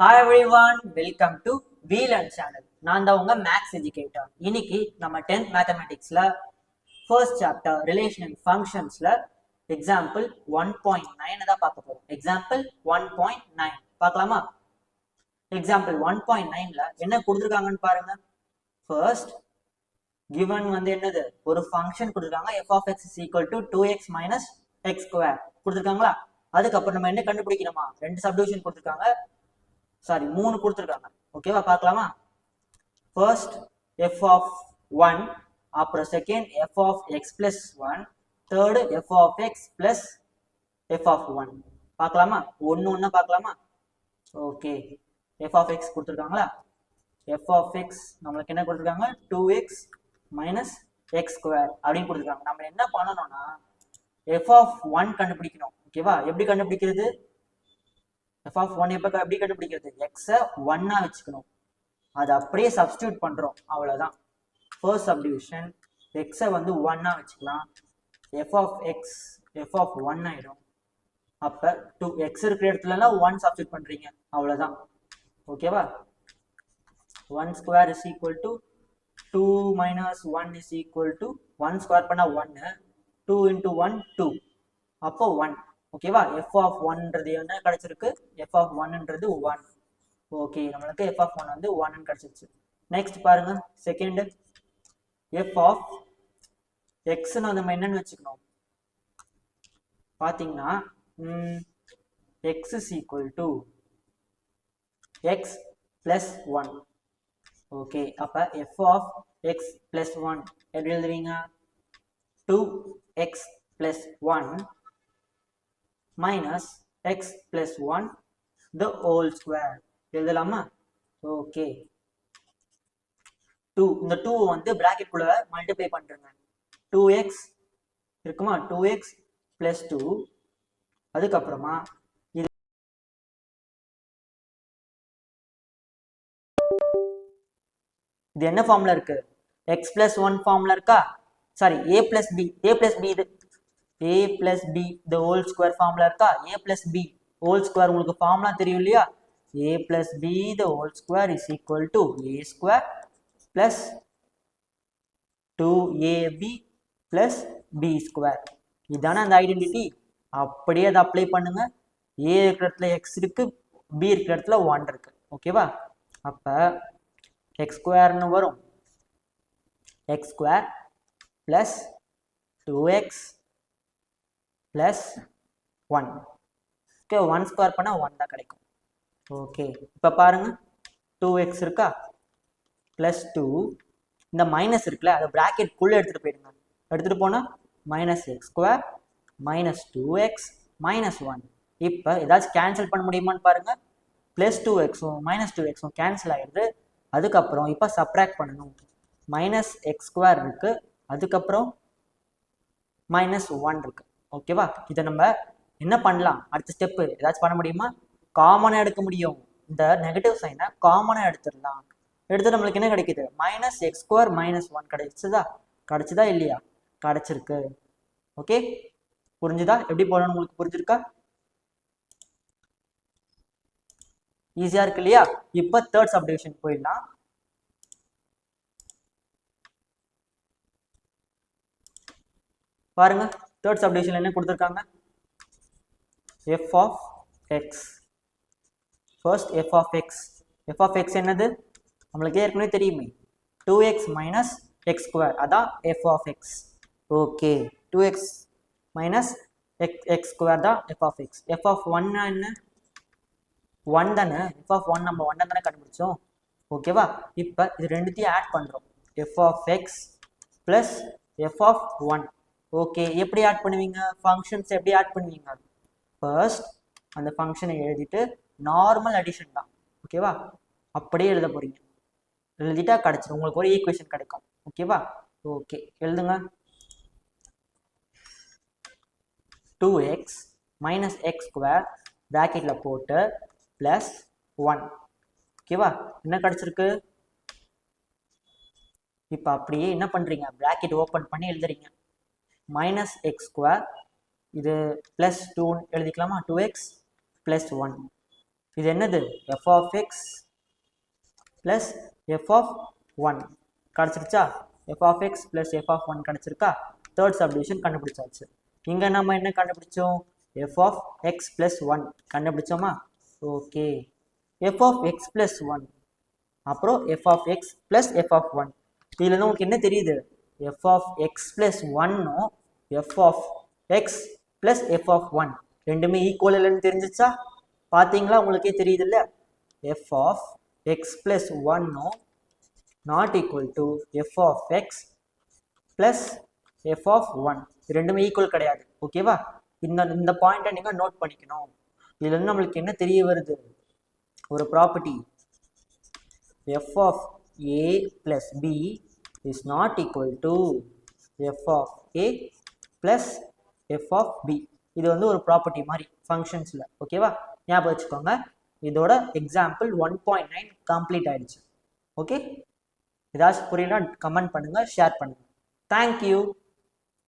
Hi everyone welcome to Veelan channel நான் தான் உங்க மேக்ஸ் எஜுகேட்டர் இன்னைக்கு நம்ம டென்த் மேத்தமெட்டிக்ஸ்ல ஃபர்ஸ்ட் சாப்டர் ரிலேஷன் அண்ட் ஃபங்க்ஷன்ஸ்ல எக்ஸாம்பிள் ஒன் பாயிண்ட் நைன் தான் பார்க்க போறோம். எக்ஸாம்பிள் ஒன் பாயிண்ட் நைன் பார்க்கலாமா? எக்ஸாம்பிள் ஒன் பாயிண்ட் நைன்ல என்ன கொடுத்துருக்காங்கன்னு பாருங்க. ஃபர்ஸ்ட் கிவன் வந்து என்னது? ஒரு ஃபங்க்ஷன் கொடுத்துருக்காங்க. F of X is equal to two X minus X square கொடுத்துருக்காங்களா? அதுக்கப்புறம் நம்ம என்ன கண்டுபிடிக்கணுமா? ரெண்டு சப்டிவிஷன் கொடுத்துருக்காங்க. சாரி மூணு கொடுத்துருக்காங்க. ஓகேவா பார்க்கலாமா? ஃபர்ஸ்ட் எஃப் ஆஃப் ஒன் அப்புறம் second F of X plus one third F of X plus F of one பார்க்கலாமா? ஒன்று ஒன்றா பார்க்கலாமா? ஓகே எஃப் ஆஃப் எக்ஸ் கொடுத்துருக்காங்களா? எஃப் ஆஃப் எக்ஸ் நம்மளுக்கு என்ன கொடுத்துருக்காங்க? Two X minus X square அப்படின்னு கொடுத்துருக்காங்க. நம்ம என்ன பண்ணணும்னா எஃப் ஆஃப் ஒன் கண்டுபிடிக்கணும். ஓகேவா எப்படி கண்டுபிடிக்கிறது? எஃப் ஆஃப் ஒன் எப்போ எப்படி கண்டுபிடிக்கிறது? எக்ஸை ஒன்னா வச்சுக்கணும். அதை அப்படியே சப்ஸ்டியூட் பண்றோம். அவ்வளோதான் ஃபர்ஸ்ட் சப்டிவிஷன் எக்ஸை வந்து ஒன்னா வச்சுக்கலாம். F of X F of one ஆயிடும். அப்போ டூ எக்ஸ் இருக்கிற இடத்துலலாம் ஒன் சப்ஸ்டியூட் பண்றீங்க. அவ்வளோதான் ஓகேவா one square is equal to two minus one is equal to one square பண்ணால் ஒன்னு டூ இன்டூ ஒன் டூ அப்போ ஒன் ஓகேவா எஃப் ஆஃப் ஒன்றது என்ன கிடைச்சிருக்கு? எஃப் ஆஃப் ஒன்ன்றது ஒன் ஓகே நம்மளுக்கு எஃப் ஆஃப் ஒன் வந்து ஒன்னு கிடைச்சிருச்சு. நெக்ஸ்ட் பாருங்க. செகண்ட் எஃப் ஆஃப் எக்ஸ்னு நம்ம என்னன்னு வச்சுக்கணும்? பாத்தீங்கன்னா X is equal to X plus one okay அப்ப F of X plus one எப்படி எழுதுவீங்க? Two X plus one minus X plus one the whole square எழுதலாமா? ஓகே டூ இந்த டூ வந்து பிராக்கெட் குள்ள மல்டிப்ளை பண்றேங்க. டூ எக்ஸ் இருக்குமா? Two X plus two அதுக்கப்புறமா இது இது என்ன ஃபார்ம்ல இருக்கு? எக்ஸ் பிளஸ் ஒன் ஃபார்ம்ல இருக்கா? Sorry A plus B A plus B இது A plus B the whole square ஃபார்ம்ல இருக்கா? A plus B whole square உங்களுக்கு ஃபார்ம்லாம் தெரியும் இல்லையா? A plus B the whole square is equal to A square plus two AB plus B square இதுதானே அந்த identity அப்படியே அதை அப்ளை பண்ணுங்க. ஏ இருக்கிற இடத்துல எக்ஸ் இருக்கு பி இருக்கிற இடத்துல ஒன் இருக்கு. ஓகேவா அப்போ எக்ஸ் ஸ்கொயர்னு வரும். X square plus two X plus one okay one square பண்ணால் ஒன் தான் கிடைக்கும். ஓகே இப்போ பாருங்கள் டூ எக்ஸ் இருக்கா? ப்ளஸ் டூ இந்த மைனஸ் இருக்குல்ல அதை ப்ராக்கெட்குள்ளே எடுத்துகிட்டு போயிடுங்க. எடுத்துகிட்டு போனால் minus X square minus two X minus one இப்போ ஏதாச்சும் கேன்சல் பண்ண முடியுமான்னு பாருங்கள் ப்ளஸ் டூ எக்ஸும் மைனஸ் டூ எக்ஸும் கேன்சல் ஆகிடுது அதுக்கப்புறம் இப்போ சப்ராக்ட் பண்ணணும். மைனஸ் எக்ஸ் ஸ்கொயர் இருக்குது அதுக்கப்புறம் மைனஸ் ஒன் இருக்குது ஓகேவா இதை நம்ம என்ன பண்ணலாம்? அடுத்த ஸ்டெப்பு ஏதாச்சும் பண்ண முடியுமா? காமனாக எடுக்க முடியும். இந்த நெகட்டிவ் சைனை காமனாக எடுத்துடலாம். எடுத்து நம்மளுக்கு என்ன கிடைக்குது? Minus X square minus one கிடைச்சதா? கிடைச்சதா இல்லையா? கிடைச்சிருக்கு. ஓகே புரிஞ்சுதா? எப்படி போடணும் உங்களுக்கு புரிஞ்சிருக்கா? ஈஸியாக இருக்கு இல்லையா? இப்போ தேர்ட் சப்டிவிஷன் போயிடலாம். பாருங்க. தேர்ட் சப்டிவிஷன் என்ன கொடுத்துருக்காங்க? F of X first F of X F of X என்னது? நம்மளுக்கு ஏற்கனவே தெரியுமே. Two X minus X square அதான் F of X okay two X minus X X square தான் F of X F of ஒன்னா என்ன? ஒன் தானே? F of one நம்ம ஒன் தானே கண்டுபிடிச்சோம். ஓகேவா இப்போ இது ரெண்டுத்தையும் ஆட் பண்ணுறோம் F of X plus F of one okay எப்படி ஆட் பண்ணுவீங்க? ஃபங்க்ஷன்ஸ் எப்படி ஆட் பண்ணுவீங்க? ஃபர்ஸ்ட் அந்த ஃபங்க்ஷனை எழுதிட்டு நார்மல் அடிஷன் தான். ஓகேவா அப்படியே எழுத போறீங்க. எழுதிட்டா கிடச்சிடும் உங்களுக்கு ஒரு ஈக்குவேஷன் கிடைக்கும். ஓகேவா ஓகே எழுதுங்க. Two X minus X square ப்ராக்கெட்டில் போட்டு ப்ளஸ் ஒன் ஓகேவா என்ன கிடச்சிருக்கு? இப்போ அப்படியே என்ன பண்ணுறீங்க ப்ராக்கெட் ஓப்பன் பண்ணி எழுதுறீங்க. மைனஸ் எக்ஸ் ஸ்கொயர் இது ப்ளஸ் டூன்னு எழுதிக்கலாமா? டூ எக்ஸ் ப்ளஸ் ஒன் இது என்னது? F of X plus F of one கிடச்சிருச்சா? F of X plus F of one கிடச்சிருக்கா? Third subdivision கண்டுபிடிச்சாச்சு. இங்கே நம்ம என்ன கண்டுபிடிச்சோம்? F of X plus one கண்டுபிடிச்சோமா? Okay F of X plus one அப்புறம் F of X plus F of one இதில் உங்களுக்கு என்ன தெரியுது? எஃப் ஆஃப் எக்ஸ் ப்ளஸ் ஒன்னும் F of X plus F of one ரெண்டுமே ஈக்குவல் இல்லைன்னு தெரிஞ்சிச்சா? பார்த்தீங்களா? உங்களுக்கே தெரியுது இல்லை எஃப் ஆஃப் எக்ஸ் ப்ளஸ் ஒன்னும் not equal to F of X plus F of one ரெண்டுமே ஈக்குவல் கிடையாது. ஓகேவா இந்த இந்த பாயிண்ட்டை நீங்கள் நோட் பண்ணிக்கணும். இதுலேருந்து நம்மளுக்கு என்ன தெரிய வருது? ஒரு property F of A plus B is not equal to F of A plus F of B இது வந்து ஒரு ப்ராப்பர்ட்டி மாதிரி ஃபங்க்ஷன்ஸில் ஓகேவா ஞாபகம் வச்சுக்கோங்க. இதோட example one point nine complete ஆயிடுச்சு. ஓகே ஏதாச்சும் புரியலாம் கமெண்ட் பண்ணுங்கள் ஷேர் பண்ணுங்கள் தேங்க்யூ